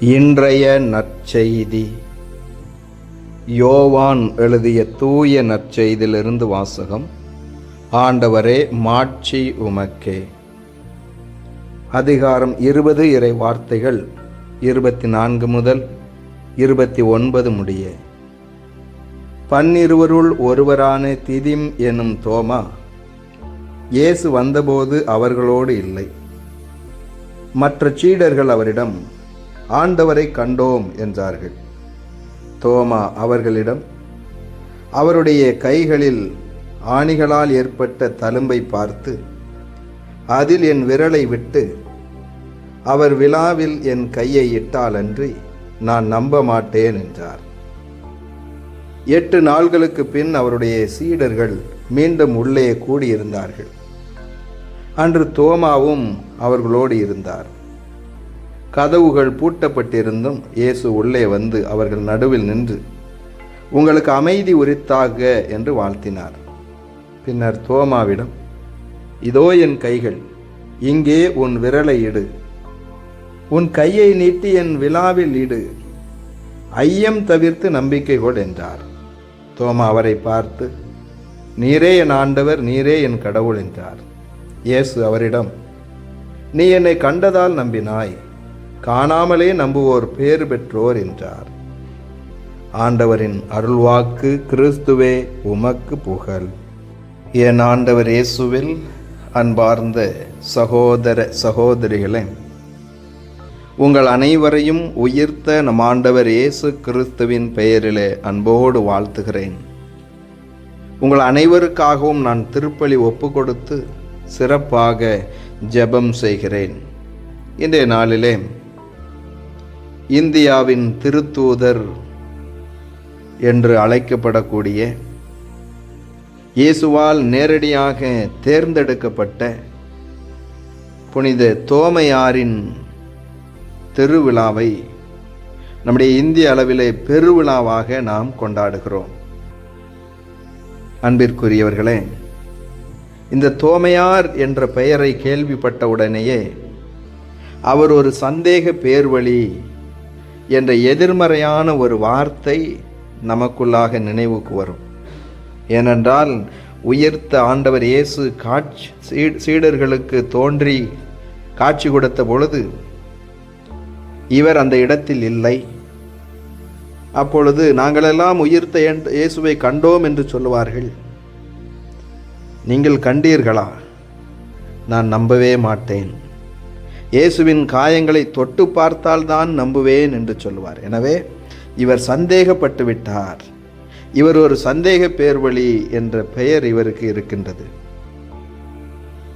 இன்றைய நற்செய்தி. யோவான் எழுதிய தூய நற்செய்தியிலிருந்து வாசகம். ஆண்டவரே மாட்சி உமக்கே. அதிகாரம் இருபது இறை வார்த்தைகள் இருபத்தி நான்கு முதல் இருபத்தி ஒன்பது முடிய. பன்னிருவருள் ஒருவரான திதிம் எனும் தோமா இயேசு வந்தபோது அவர்களோடு இல்லை. மற்ற சீடர்கள் அவரிடம் ஆண்டவரை கண்டோம் என்றார்கள். தோமா அவர்களிடம் அவருடைய கைகளில் ஆணிகளால் ஏற்பட்ட தழும்பை பார்த்து அதில் என் விரலை விட்டு அவர் விழாவில் என் கையை இட்டாலன்றி நான் நம்ப மாட்டேன் என்றார். எட்டு நாள்களுக்கு பின் அவருடைய சீடர்கள் மீண்டும் உள்ளே கூடியிருந்தார்கள். அன்று தோமாவும் அவர்களோடு இருந்தார். கதவுகள் பூட்டப்பட்டிருந்தும் இயேசு உள்ளே வந்து அவர்கள் நடுவில் நின்று உங்களுக்கு அமைதி உரித்தாக என்று வாழ்த்தினார். பின்னர் தோமாவிடம் இதோ என் கைகள் இங்கே உன் விரலை இடு. உன் கையை நீட்டி என் விழாவில் இடு. ஐயம் தவிர்த்து நம்பிக்கை கொள் என்றார். தோமா அவரை பார்த்து நீரே என் ஆண்டவர் நீரே என் கடவுள் என்றார். இயேசு அவரிடம் நீ என்னை கண்டதால் நம்பினாய். காணாமலே நம்புவோர் பேறு பெற்றோர் என்றார். ஆண்டவரின் அருள்வாக்கு கிறிஸ்துவே உமக்கு புகழ். என் ஆண்டவர் இயேசுவில் அன்பார்ந்த சகோதர சகோதரிகளே உங்கள் அனைவரையும் உயிர்த்த நம் ஆண்டவர் இயேசு கிறிஸ்துவின் பெயரிலே அன்போடு வாழ்த்துகிறேன். உங்கள் அனைவருக்காகவும் நான் திருப்பலி ஒப்பு கொடுத்து சிறப்பாக ஜெபம் செய்கிறேன். இன்றைய நாளிலே இந்தியாவின் திருத்தூதர் என்று அழைக்கப்படக்கூடிய இயேசுவால் நேரடியாக தேர்ந்தெடுக்கப்பட்ட புனித தோமையாரின் திருவிழாவை நம்முடைய இந்திய அளவிலே பெருவிழாவாக நாம் கொண்டாடுகிறோம். அன்பிற்குரியவர்களே இந்த தோமையார் என்ற பெயரை கேள்விப்பட்ட உடனேயே அவர் ஒரு சந்தேக பேர்வழி என்ற எதிர்மறையான ஒரு வார்த்தை நமக்குள்ளாக நினைவுக்கு வரும். ஏனென்றால் உயர்த்த ஆண்டவர் இயேசு காட்சி சீடர்களுக்கு தோன்றி காட்சி கொடுத்த பொழுது இவர் அந்த இடத்தில் இல்லை. அப்பொழுது நாங்களெல்லாம் உயிர்த்த என்- இயேசுவை கண்டோம் என்று சொல்லுவார்கள். நீங்கள் கண்டீர்களா? நான் நம்பவே மாட்டேன். இயேசுவின் காயங்களை தொட்டு பார்த்தால்தான் நம்புவேன் என்று சொல்லுவார். எனவே இவர் சந்தேகப்பட்டு விட்டார் இவர் ஒரு சந்தேக பேர்வழி என்ற பெயர் இவருக்கு இருக்கின்றது.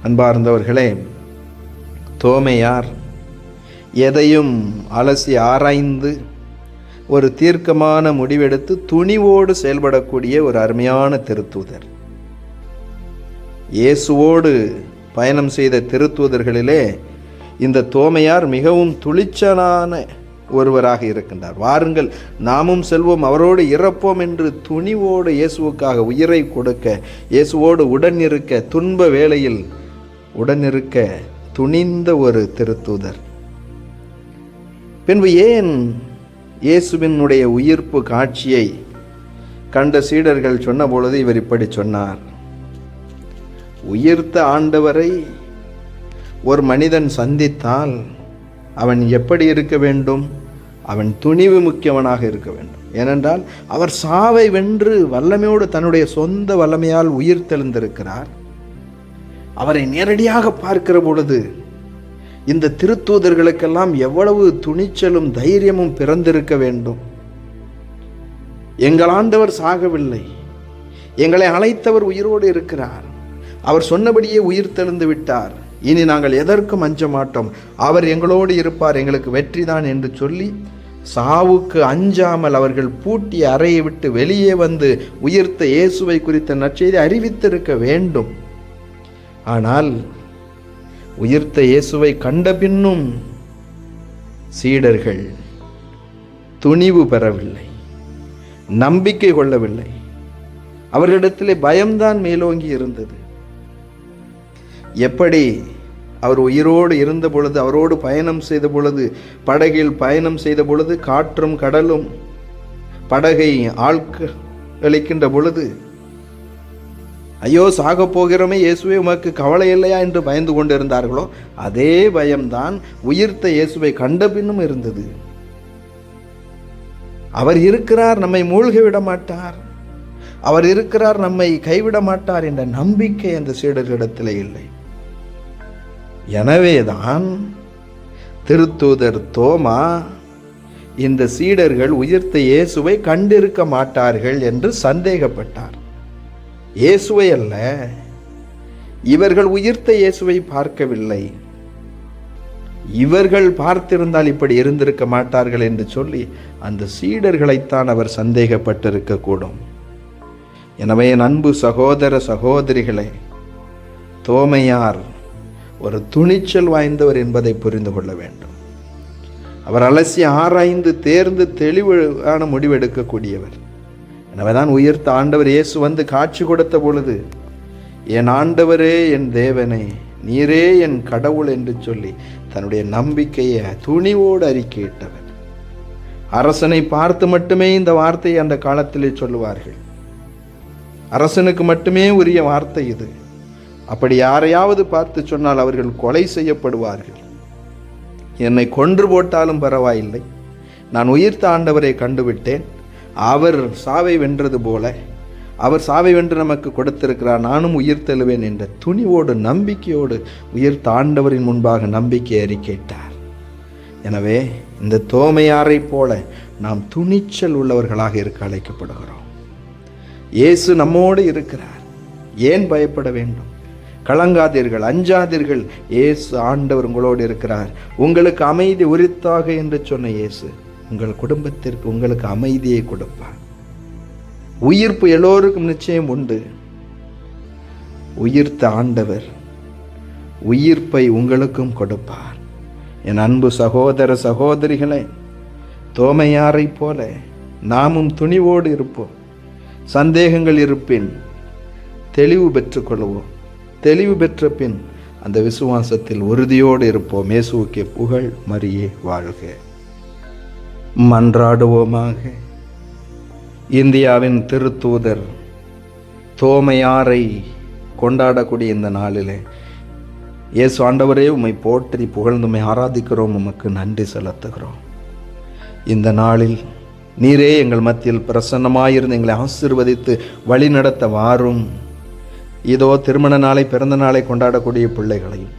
அன்பார்ந்தவர்களே தோமையார் எதையும் அலசி ஆராய்ந்து ஒரு தீர்க்கமான முடிவெடுத்து துணிவோடு செயல்படக்கூடிய ஒரு அருமையான திருத்தூதர். இயேசுவோடு பயணம் செய்த திருத்தூதர்களிலே இந்த தோமையார் மிகவும் துளிச்சலான ஒருவராக இருக்கின்றார். வாருங்கள் நாமும் செல்வோம் அவரோடு இறப்போம் என்று துணிவோடு இயேசுவுக்காக உயிரை கொடுக்க இயேசுவோடு உடன் இருக்க துன்ப வேளையில் உடன் இருக்க துணிந்த ஒரு திருத்தூதர். பின்பு ஏன் இயேசுவினுடைய உயிர்ப்பு காட்சியை கண்ட சீடர்கள் சொன்னபொழுது இவர் இப்படி சொன்னார். உயிர்த்த ஆண்டவரை ஒரு மனிதன் சந்தித்தால் அவன் எப்படி இருக்க வேண்டும்? அவன் துணிவு முக்கியவனாக இருக்க வேண்டும். ஏனென்றால் அவர் சாவை வென்று வல்லமையோடு தன்னுடைய சொந்த வல்லமையால் உயிர் தெளிந்திருக்கிறார் அவரை நேரடியாக பார்க்கிற பொழுது இந்த திருத்தூதர்களுக்கெல்லாம் எவ்வளவு துணிச்சலும் தைரியமும் பிறந்திருக்க வேண்டும். எங்கள் ஆண்டவர் சாகவில்லை. எங்களை அழைத்தவர் உயிரோடு இருக்கிறார். அவர் சொன்னபடியே உயிர் தெழுந்து விட்டார். இனி நாங்கள் எதற்கும் அஞ்ச மாட்டோம் அவர் எங்களோடு இருப்பார் எங்களுக்கு வெற்றிதான் என்று சொல்லி சாவுக்கு அஞ்சாமல் அவர்கள் பூட்டிய அறையை விட்டு வெளியே வந்து உயிர்த்த இயேசுவை குறித்த நற்செய்தி அறிவித்திருக்க வேண்டும். ஆனால் உயிர்த்த இயேசுவை கண்ட பின்னும் சீடர்கள் துணிவு பெறவில்லை நம்பிக்கை கொள்ளவில்லை. அவர்களிடத்திலே பயம்தான் மேலோங்கி இருந்தது. எப்படி அவர் உயிரோடு இருந்த பொழுது அவரோடு பயணம் செய்த பொழுது படகில் பயணம் செய்த பொழுது காற்றும் கடலும் படகை ஆழ்களிக்கின்ற பொழுது ஐயோ சாக போகிறோமே இயேசுவே உமக்கு கவலை இல்லையா என்று பயந்து கொண்டிருந்தார்களோ அதே பயம்தான் உயிர்த்த இயேசுவை கண்ட பின்னும் இருந்தது. அவர் இருக்கிறார் நம்மை மூழ்க விட மாட்டார். அவர் இருக்கிறார் நம்மை கைவிட மாட்டார் என்ற நம்பிக்கை அந்த சீடர்களிடத்தில் இல்லை. எனவேதான் திருத்தூதர் தோமா இந்த சீடர்கள் உயிர்த்த இயேசுவை கண்டிருக்க மாட்டார்கள் என்று சந்தேகப்பட்டார். இயேசுவை அல்ல இவர்கள் உயிர்த்த இயேசுவை பார்க்கவில்லை. இவர்கள் பார்த்திருந்தால் இப்படி இருந்திருக்க மாட்டார்கள் என்று சொல்லி அந்த சீடர்களைத்தான் அவர் சந்தேகப்பட்டிருக்கக்கூடும். எனவே என் அன்பு சகோதர சகோதரிகளே தோமையார் ஒரு துணிச்சல் வாய்ந்தவர் என்பதை புரிந்து கொள்ள வேண்டும். அவர் அலசி ஆராய்ந்து தேர்ந்து தெளிவான முடிவெடுக்கக்கூடியவர். எனவேதான் உயிர்த்த ஆண்டவர் இயேசு வந்து காட்சி கொடுத்த பொழுது என் ஆண்டவரே என் தேவனே நீரே என் கடவுள் என்று சொல்லி தன்னுடைய நம்பிக்கையை துணிவோடு அறிக்கையிட்டவர். அரசனை பார்த்து மட்டுமே இந்த வார்த்தையை அந்த காலத்திலே சொல்லுவார்கள். அரசனுக்கு மட்டுமே உரிய வார்த்தை இது. அப்படி யாரையாவது பார்த்து சொன்னால் அவர்கள் கொலை செய்யப்படுவார்கள். என்னை கொன்று போட்டாலும் பரவாயில்லை. நான் உயிர்த்த ஆண்டவரை கண்டுவிட்டேன். அவர் சாவை வென்றது போல. அவர் சாவை வென்று நமக்கு கொடுத்திருக்கிறார். நானும் உயிர் தெழுவேன் என்ற துணிவோடு நம்பிக்கையோடு உயிர் தாண்டவரின் முன்பாக நம்பிக்கை அறிக்கையிட்டார் எனவே இந்த தோமையாரை போல நாம் துணிச்சல் உள்ளவர்களாக இருக்க அழைக்கப்படுகிறோம். இயேசு நம்மோடு இருக்கிறார். ஏன் பயப்பட வேண்டும்? கலங்காதீர்கள் அஞ்சாதீர்கள். இயேசு ஆண்டவர் உங்களோடு இருக்கிறார். உங்களுக்கு அமைதி உரித்தாக என்று சொன்ன இயேசு உங்கள் குடும்பத்திற்கு உங்களுக்கு அமைதியை கொடுப்பார். உயிர்ப்பு எல்லோருக்கும் நிச்சயம் உண்டு. உயிர்த்த ஆண்டவர் உயிர்ப்பை உங்களுக்கும் கொடுப்பார். என் அன்பு சகோதர சகோதரிகளே தோமையாரைப் போல நாமும் துணிவோடு இருப்போம். சந்தேகங்கள் இருப்பின் தெளிவு பெற்றுக்கொள்வோம். தெளிவு பெற்ற பின் அந்த விசுவாசத்தில் உறுதியோடு இருப்போம். இயேசுவுக்கே புகழ் மரியே வாழ்க. மன்றாடுவோமாக. இந்தியாவின் திருத்தூதர் தோமையாரை கொண்டாடக்கூடிய இந்த நாளிலே இயேசு ஆண்டவரே உம்மை போற்றி புகழ்ந்துமை ஆராதிக்கிறோம். உமக்கு நன்றி செலுத்துகிறோம். இந்த நாளில் நீரே எங்கள் மத்தியில் பிரசன்னமாயிருந்து எங்களை ஆசிர்வதித்து வழி நடத்த வாரும் இதோ திருமண நாளை பிறந்த நாளை கொண்டாடக்கூடிய பிள்ளைகளையும்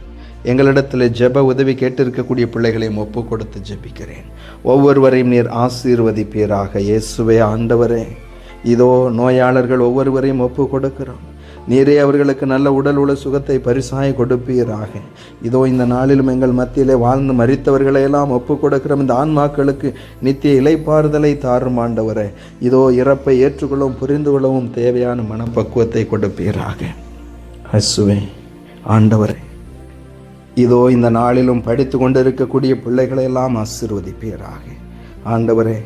எங்களிடத்தில் ஜெப உதவி கேட்டிருக்கக்கூடிய பிள்ளைகளையும் ஒப்பு கொடுத்து ஜெபிக்கிறேன். ஒவ்வொருவரையும் நீர் ஆசீர்வதிப்பீராக. இயேசுவே ஆண்டவரே இதோ நோயாளர்கள் ஒவ்வொருவரையும் ஒப்பு கொடுக்கிறோம் நீரே அவர்களுக்கு நல்ல உடல் உள்ள சுகத்தை பரிசாய கொடுப்பீராக. இதோ இந்த நாளிலும் எங்கள் மத்தியிலே வாழ்ந்து மறித்தவர்களையெல்லாம் ஒப்பு கொடுக்கிற இந்த ஆன்மாக்களுக்கு நித்திய இலைப்பாறுதலை தாரும் ஆண்டவரே. இதோ இறப்பை ஏற்றுக்கொள்ளவும் புரிந்து கொள்ளவும் தேவையான மனப்பக்குவத்தை கொடுப்பீராக. அசுவே ஆண்டவரே இதோ இந்த நாளிலும் படித்து கொண்டிருக்கக்கூடிய பிள்ளைகளையெல்லாம் ஆசிர்வதிப்பீராக. ஆண்டவரே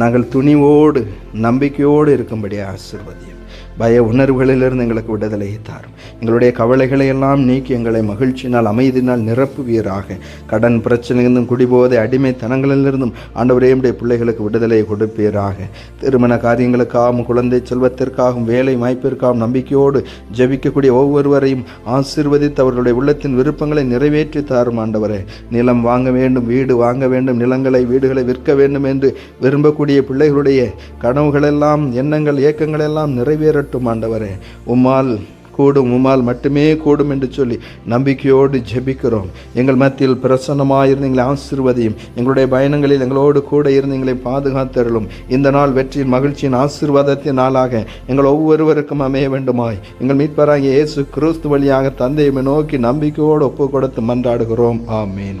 நாங்கள் துணிவோடு நம்பிக்கையோடு இருக்கும்படி ஆசிர்வதியும் பய உணர்வுகளிலிருந்து எங்களுக்கு விடுதலையை தாரும். எங்களுடைய கவலைகளை எல்லாம் நீக்கி எங்களை மகிழ்ச்சியினால் அமைதியினால் நிரப்புவீராக. கடன் பிரச்சனையிலிருந்தும் குடிபோதை அடிமைத்தனங்களிலிருந்தும் ஆண்டவரே உடைய பிள்ளைகளுக்கு விடுதலையை கொடுப்பீராக. திருமண காரியங்களுக்காகவும் குழந்தை செல்வத்திற்காகவும் வேலை வாய்ப்பிற்காகவும் நம்பிக்கையோடு ஜெபிக்கக்கூடிய ஒவ்வொருவரையும் ஆசீர்வதித்து அவர்களுடைய உள்ளத்தின் விருப்பங்களை நிறைவேற்றி தாரும் ஆண்டவரே. நிலம் வாங்க வேண்டும் வீடு வாங்க வேண்டும் நிலங்களை வீடுகளை விற்க வேண்டும் என்று விரும்பக்கூடிய பிள்ளைகளுடைய கனவுகளெல்லாம் எண்ணங்கள் இயக்கங்களெல்லாம் நிறைவேற நிறைவேறட்டும் ஆண்டவரே. உம்மால் கூடும் உம்மால் மட்டுமே கூடும் என்று சொல்லி நம்பிக்கையோடு ஜெபிக்கிறோம். எங்கள் மத்தியில் பிரசன்னமாயிருந்து எங்களை ஆசிர்வதியும். எங்களுடைய பயணங்களில் எங்களோடு கூட இருந்து எங்களை பாதுகாத்தருளும். இந்த நாள் வெற்றியின் மகிழ்ச்சியின் ஆசீர்வாதத்தின் நாளாக எங்கள் ஒவ்வொருவருக்கும் அமைய வேண்டுமாய். எங்கள் மீட்பராகிய இயேசு கிறிஸ்து வழியாக தந்தையை நோக்கி நம்பிக்கையோடு ஒப்பு கொடுத்து மன்றாடுகிறோம். ஆமீன்.